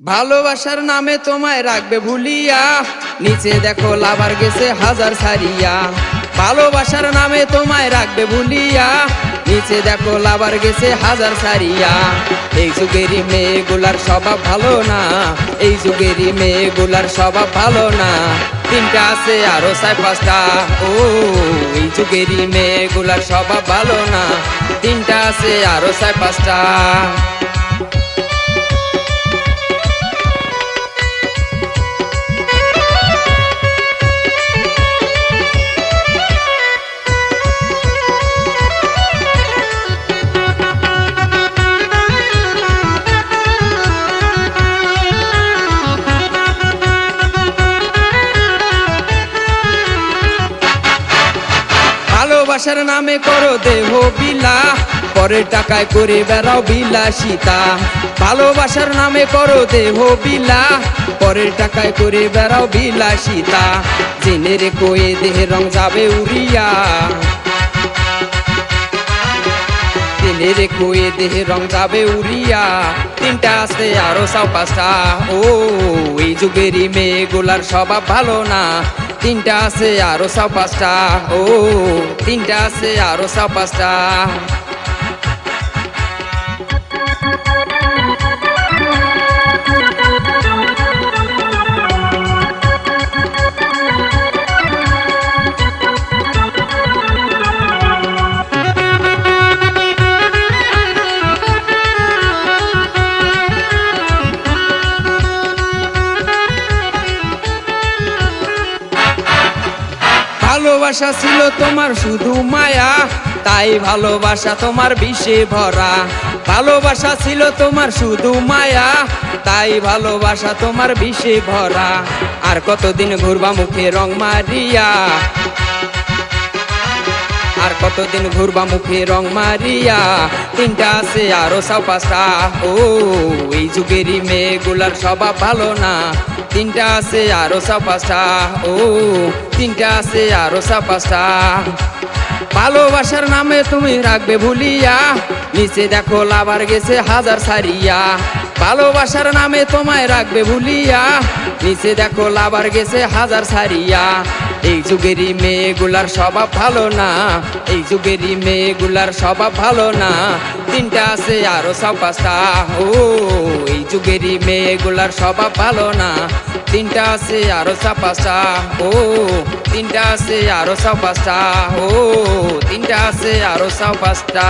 ভালোবাসার নামে তোমায় রাখবে ভুলিয়া। নিচে দেখো লাভার গেছে হাজার সারিয়া ভালোবাসার নামে তোমায় রাখবে ভুলিয়া। নিচে দেখো লাভার গেছে হাজার সারিয়া এই যুগেরই মেয়েগুলার স্বভাব ভালো না। এই যুগেরই মেয়েগুলার স্বভাব ভালো না। তিনটা আছে আরও চার পাঁচটা। ও, এই যুগেরই মেয়েগুলার স্বভাব ভালো না। তিনটা আছে আরও চার পাঁচটা। ভালোবাসার নামে করো দেহ বিলা পরের টাকায় করে বেড়াও বিলাসিতা। ভালোবাসার নামে করো দেহ বিলা পরের টাকায় করে বেড়াও বিলাসিতা। জেনে রেখো, এ দেহের রং যাবে উড়িয়া। জেনে রেখো, এ দেহের রং যাবে উড়িয়া। তিনটা আছে, আরও সাও পাঁচটা। ও, এই যুগেরই মেয়েগুলার স্বভাব ভালো না। তিনটা আছে আরও সাও পাঁচটা। ও তিনটা আছে আরও সাও পাঁচটা। ভালোবাসা ছিল তোমার শুধু মায়া, তাই ভালোবাসা তোমার বিষে ভরা। ভালোবাসা ছিল তোমার শুধু মায়া, তাই ভালোবাসা তোমার বিষে ভরা। আর কতদিন ঘুরবা মুখে রং মারিয়া? আর কতদিন ঘুরবা মুখে রং মারিয়া? তিনটা আছে আরও সাও পাঁচটা। ও, এই যুগেরই মেয়েগুলার স্বভাব ভালো না। তিনটা আছে আরও সাপাসা পাঁচটা। ও, তিনটা আছে আরও সাপাসা পাঁচটা। ভালোবাসার নামে তুমি রাখবে ভুলিয়া, নিচে দেখো লাভার গেছে হাজার সারিয়া। ভালোবাসার নামে তোমায় রাখবে ভুলিয়া, নিচে দেখো লাভার গেছে হাজার সারিয়া। এই যুগেরই মেয়েগুলার স্বভাব ভালো না। এই যুগেরই মেয়েগুলার স্বভাব ভালো না। তিনটা আছে আরও সব পাঁচটা। ও, এই যুগেরই মেয়েগুলার স্বভাব ভালো না। তিনটা আছে আরও সব ও, তিনটা আছে আরও সব ও, তিনটা আছে আরও সব পাঁচটা।